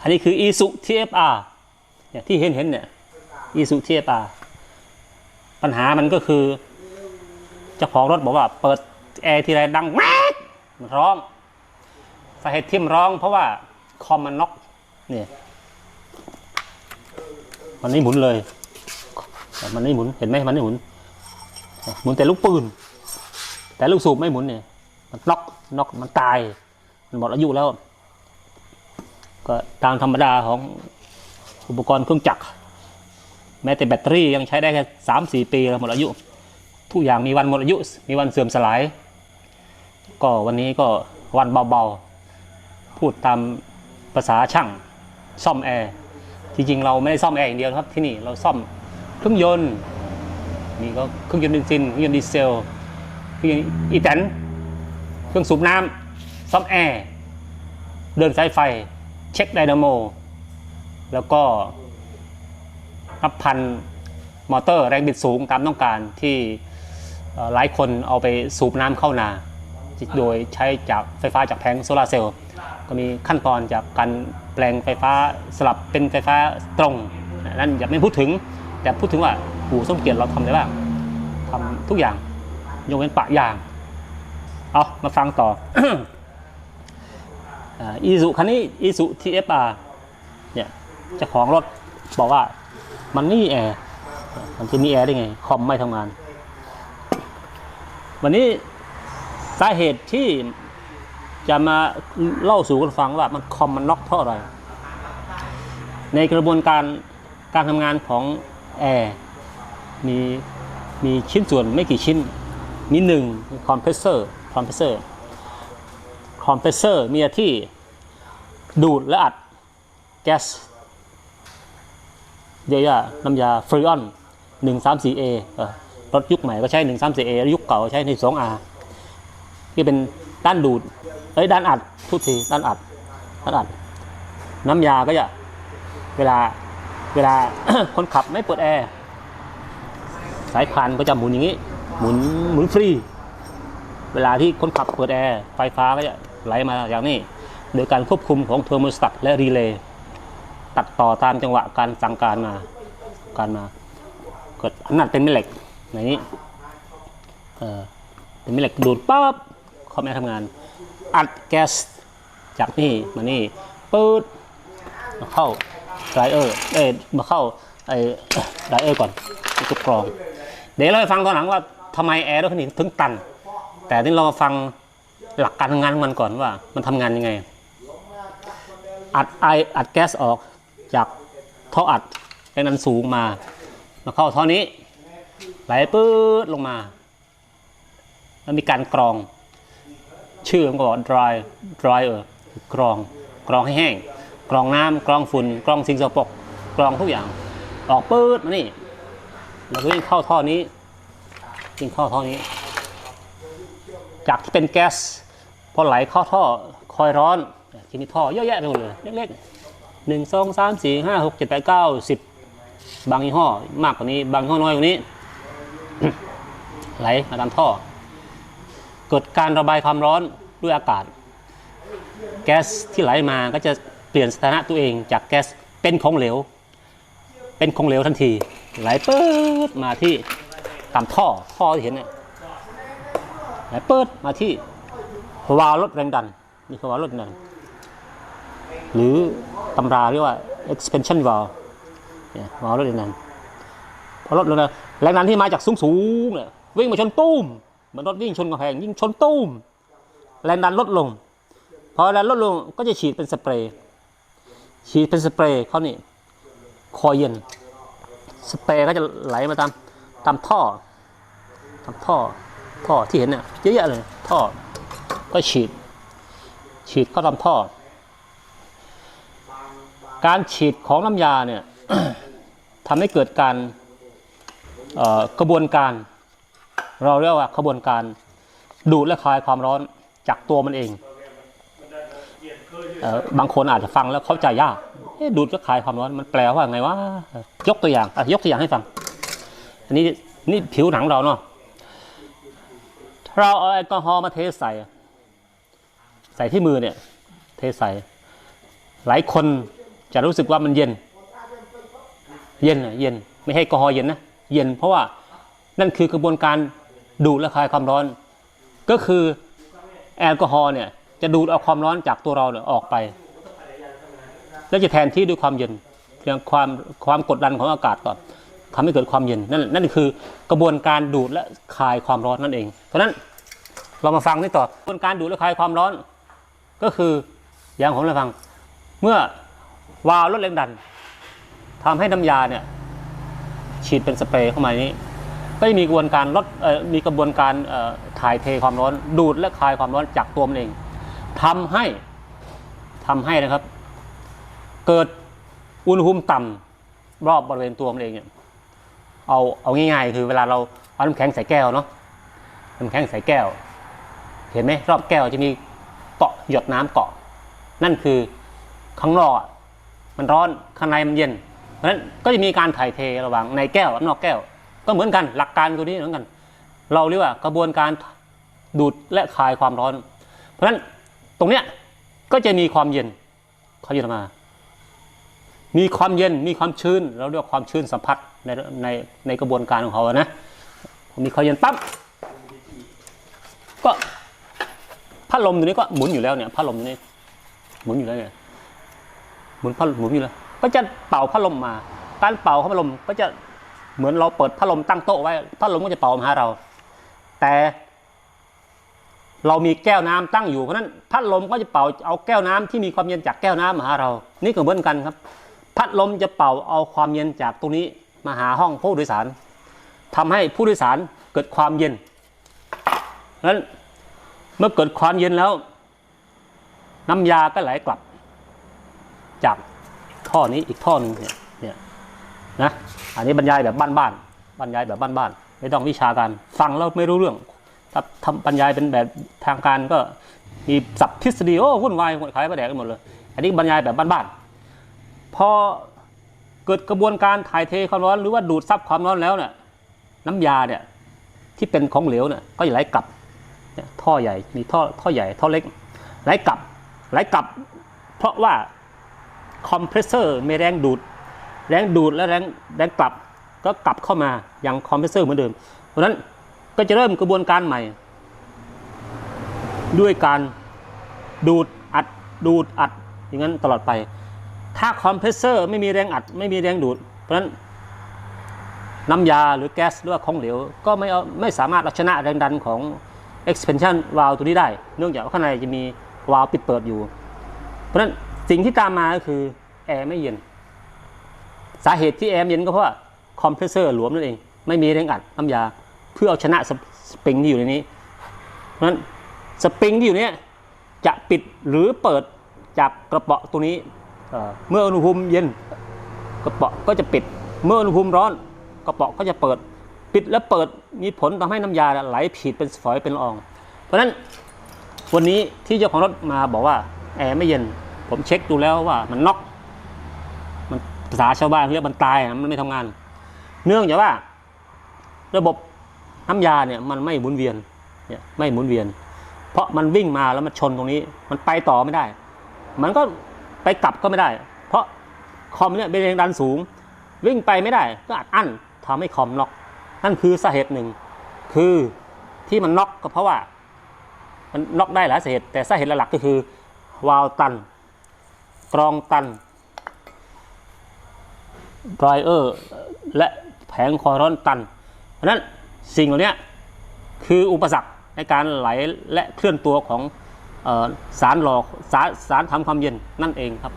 อันนี้คือ Isu TFR เนี่ยที่เห็นเห็นเนี่ย Isu TFR ปัญหามันก็คือเจ้าของรถบอกว่าเปิดแอร์ทีไรดังแม็กมันร้องสาเหตุที่มันร้องเพราะว่าคอมมันน็อกเนี่ยมันไม่หมุนเลย มันไม่หมุนเห็นไหมมันไม่หมุน หมุนแต่ลูกปืน แต่ลูกสูบไม่หมุนเนี่ยมันน็อกน็อกมันตาย มันหมดอายุแล้ว ก็ตามธรรมดาของอุปกรณ์เครื่องจักร แม้แต่แบตเตอรี่ยังใช้ได้แค่สามสี่ปีแล้วหมดอายุ ทุกอย่างมีวันหมดอายุ มีวันเสื่อมสลาย ก็วันนี้ก็วันเบาๆ พูดตามภาษาช่างซ่อมแอร์ จริงๆ เราไม่ได้ซ่อมแอร์อย่างเดียวครับที่นี่เราซ่อมเครื่องยนต์มีก็เครื่องยนต์เบนซินเครื่องยนต์ดีเซลเครื่องอีแตนเครื่องสูบน้ำซ่อมแอร์เดินสายไฟ เช็คไดนาโม แล้วก็รับพันมอเตอร์แรงบิดสูงตามต้องการที่หลายคนเอาไปสูบน้ำเข้านา โดยใช้จากไฟฟ้าจากแผงโซลาร์เซลล์ก็มีขั้นตอนจากการแปลงไฟฟ้าสลับเป็นไฟฟ้าตรง นั่นอย่าไม่พูดถึง แต่พูดถึงว่าอู่ส้มเกียรติเราทำอะไรบ้างทำทุกอย่างยกเว้นปะยาง เอามาฟังต่อ อีสุคันนี้อีสุทีเอฟอาร์เนี่ยเจ้าของรถบอกว่ามันไม่มีแอร์มันจะมีแอร์ได้ไง คอมไม่ทำงาน วันนี้สาเหตุที่จะมาเล่าสู่กันฟังว่ามันคอมมันน็อกเพราะอะไร ในกระบวนการการทำงานของแอร์มีมีชิ้นส่วนไม่กี่ชิ้น มีหนึ่งคอมเพรสเซอร์คอมเพรสเซอร์ คอมเพรสเซอร์มีหน้าที่ดูดและอัดแก๊สเยกว่าน้ำยาฟรีออน 134A เออรถยุคใหม่ก็ใช้ 134A ยุคเก่าใช้ 12R ที่เป็นด้านดูด เอ้ยด้านอัดทุกทีด้านอัดด้านอัด น้ำยาก็จะเวลาเวลาคนขับไม่เปิดแอร์ สายพานก็จะหมุนอย่างนี้ หมุนหมุนฟรี เวลาที่คนขับเปิดแอร์ ไฟฟ้าก็จะ ไหลมาอย่างนี้โดยการควบคุมของเทอร์โมสตัตและรีเลย์ตัดต่อตามจังหวะการสั่งการมาการมาเกิดอันนั้นเป็นแม่เหล็กในนี้เออเป็นแม่เหล็กดูดปั๊บคอมแอร์ทำงาน อัดแก๊สจากนี่มานี่ปืดมาเข้าไดเออร์เอ้มาเข้าไอ้ไดเออร์ก่อนตัวกรอง เดี๋ยวเราไปฟังตอนหลังว่าทำไมแอร์รถคันนี้ถึงตัน แต่ที่เรามาฟัง หลักการทำงานของมันก่อนว่า มันทำงานยังไง อัดไออัดแก๊สออกจากท่ออัดแรงดันสูงมามาเข้าท่อนี้ ไหลปื๊ดลงมา แล้วมีการกรอง ชื่อมันก็บอก dry dry เออกรองกรองให้แห้ง กรองน้ำกรองฝุ่นกรองสิ่งสกปรกกรองทุกอย่าง ออกปื๊ดมานี่แล้วก็วิ่งเข้าท่อนี้วิ่งเข้าท่อนี้ จากที่เป็นแก๊ส อไหลเข้าท่อคอยร้อนทีนี้ท่อเยอะแยะไปหมดเลยเล็กๆหนึ่งสองสามสี่ห้าหกเจ็ดแปดเก้าสิบบางยี่ห้อมากกว่านี้ บางยี่ห้อน้อยกว่านี้ ไหลมาตามท่อ เกิดการระบายความร้อนด้วยอากาศ แก๊สที่ไหลมาก็จะเปลี่ยนสถานะตัวเองจากแก๊สเป็นของเหลว เป็นของเหลวทันที ไหลปื๊ดมาที่ตามท่อท่อที่เห็นเนี่ยไหนเปิดมาที่ วาล์วลดแรงดัน นี่คือวาล์วลดแรงดัน หรือตำราเรียกว่า expansion valve เนี่ยวาล์วลดแรงดันพอลดแรงดันแรงดันที่มาจากสูงสูงๆเนี่ยวิ่งมาชนตุ้มเหมือนรถวิ่งชนกำแพงยิ่งชนตุ้มแรงดันลดลง พอแรงดันลดลงก็จะฉีดเป็นสเปรย์ฉีดเป็นสเปรย์เขานี่คอยเย็น สเปรย์ก็จะไหลมาตามตามท่อตามท่อ ท่อที่เห็นเนี่ยเยอะแยะเลยท่อ ก็ฉีด ฉีดเข้าตามท่อ การฉีดของน้ำยาเนี่ยทำให้เกิดการกระบวนการ เราเรียกว่าขบวนการดูดและคลายความร้อนจากตัวมันเองบางคนอาจจะฟังแล้วเข้าใจยากดูดและคลายความร้อนมันแปลว่าไงวะยกตัวอย่างยกตัวอย่างให้ฟัง อันนี้นี่ผิวหนังเราเนาะเราเอาแอลกอฮอล์มาเทใส่ ใส่ที่มือเนี่ย เทใส่ หลายคนจะรู้สึกว่ามันเย็น เย็นเย็น ไม่ให้แอลกอฮอล์เย็นนะ เย็นเพราะว่านั่นคือกระบวนการดูดและคายความร้อน ก็คือแอลกอฮอล์เนี่ยจะดูดเอาความร้อนจากตัวเราเนี่ยออกไป แล้วจะแทนที่ด้วยความเย็นเรื่องความความกดดันของอากาศก่อนทำให้เกิดความเย็นนั่นนั่นคือกระบวนการดูดและคายความร้อนนั่นเองเพราะฉะนั้นเรามาฟังนี่ต่อกระบวนการดูดและคายความร้อน ก็คืออย่างผมเลยฟัง เมื่อวาล์วลดแรงดันทำให้น้ำยาเนี่ยฉีดเป็นสเปรย์เข้ามานี้ ก็จะมีกระบวนการลดมีกระบวนการถ่ายเทความร้อน ดูดและคายความร้อนจากตัวมันเองทำให้ทำให้นะครับ เกิดอุณหภูมิต่ำรอบบริเวณตัวมันเองเนี่ยเอาเอาง่ายๆ คือเวลาเราเอาน้ำแข็งใส่แก้วเนาะน้ำแข็งใส่แก้ว เห็นไหมรอบแก้วจะมี เกาะหยดน้ำเกาะ นั่นคือข้างนอกมันร้อนข้างในมันเย็น เพราะฉะนั้นก็จะมีการถ่ายเทระหว่างในแก้วกับนอกแก้ว ก็เหมือนกันหลักการตัวนี้เหมือนกัน เราเรียกว่ากระบวนการดูดและคายความร้อน เพราะฉะนั้นตรงเนี้ยก็จะมีความเย็นเขาเย็นมา มีความเย็นมีความชื้น เราเรียกว่าความชื้นสัมผัสในในในกระบวนการของเขานะมีความเย็นปั๊บก็ พัดลมตัวนี้ก็หมุนอยู่แล้วเนี่ยพัดลมตัวนี้ หมุนอยู่แล้วเนี่ยหมุนพัดหมุนอยู่แล้ว ก็จะเป่าพัดลมมา การเป่าพัดลมก็จะเหมือนเราเปิดพัดลมตั้งโต๊ะไว้พัดลมก็จะเป่ามาหาเรา แต่เรามีแก้วน้ำตั้งอยู่เพราะนั้นพัดลมก็จะเป่าเอาแก้วน้ำที่มีความเย็นจากแก้วน้ำมาหาเรา นี่ก็เหมือนกันครับ พัดลมจะเป่าเอาความเย็นจากตรงนี้มาหาห้องผู้โดยสารทำให้ผู้โดยสารเกิดความเย็นนั้น เมื่อเกิดความเย็นแล้ว น้ำยาก็ไหลกลับ จากท่อนี้อีกท่อนึงเนี่ยเนี่ยนะอันนี้บรรยายแบบบ้านๆบรรยายแบบบ้านๆไม่ต้องวิชาการฟังแล้วไม่รู้เรื่องถ้าทำบรรยายเป็นแบบทางการก็มีสับทฤษฎีโอ้วุ่นวายหมดขายประแดกกันหมดเลย อันนี้บรรยายแบบบ้านๆพอเกิดกระบวนการถ่ายเทความร้อนหรือว่าดูดซับความร้อนแล้วเนี่ยน้ำยาเนี่ยที่เป็นของเหลวเนี่ยก็จะไหลกลับ ท่อใหญ่มีท่อท่อใหญ่ท่อเล็กไหลกลับไหลกลับ เพราะว่าคอมเพรสเซอร์มีแรงดูด แรงดูดและแรงแรงกลับก็กลับเข้ามาอย่างคอมเพรสเซอร์เหมือนเดิม เพราะฉะนั้นก็จะเริ่มกระบวนการใหม่ ด้วยการดูดอัดดูดอัดอย่างนั้นตลอดไป ถ้าคอมเพรสเซอร์ไม่มีแรงอัด ไม่มีแรงดูด เพราะฉะนั้นน้ำยาหรือแก๊สหรือว่าของเหลว ก็ไม่เอาไม่สามารถเอาชนะแรงดันของ expansion valve ตัวนี้ได้ เนื่องจากว่าข้างในจะมีวาล์วปิดเปิดอยู่ เพราะฉะนั้นสิ่งที่ตามมาก็คือแอร์ไม่เย็น สาเหตุที่แอร์เย็นก็เพราะว่าคอมเพรสเซอร์หลวมนั่นเอง ไม่มีแรงอัดน้ำยา เพื่อเอาชนะสปสปริงที่อยู่ในนี้ เพราะฉะนั้นสปริงที่อยู่เนี้ยจะปิดหรือเปิดจากกระเป๋ะตัวนี้เเมื่ออุณหภูมิเย็นกระเป๋ะก็จะปิด เมื่ออุณหภูมิร้อนกระเป๋ะก็จะเปิด ปิดและเปิดมีผลทำให้น้ำยาไหลผิดเป็นฝอยเป็นละออง เพราะฉะนั้นวันนี้ที่เจ้าของรถมาบอกว่าแอร์ไม่เย็น ผมเช็คดูแล้วว่ามันน็อกมันภาษาชาวบ้านเรียกมันตายอะมันไม่ทำงาน เนื่องจากว่า ระบบน้ำยาเนี่ยมันไม่หมุนเวียนเนี่ยไม่หมุนเวียน เพราะมันวิ่งมาแล้วมันชนตรงนี้ มันไปต่อไม่ได้ มันก็ไปกลับก็ไม่ได้ เพราะคอมเนี่ยเป็นแรงดันสูง วิ่งไปไม่ได้ก็อัดอั้นทำให้คอมน็อก นั่นคือสาเหตุหนึ่ง คือที่มันน็อกก็เพราะว่า มันน็อกได้หลายสาเหตุ แต่สาเหตุหลักก็คือ วาล์วตัน กรองตันไดรเออร์และแผงคอร้อนตัน เพราะนั้นสิ่งเหล่านี้คืออุปสรรคในการไหลและเคลื่อนตัวของออสารหลอกสารสารทำความเย็นนั่นเองครับ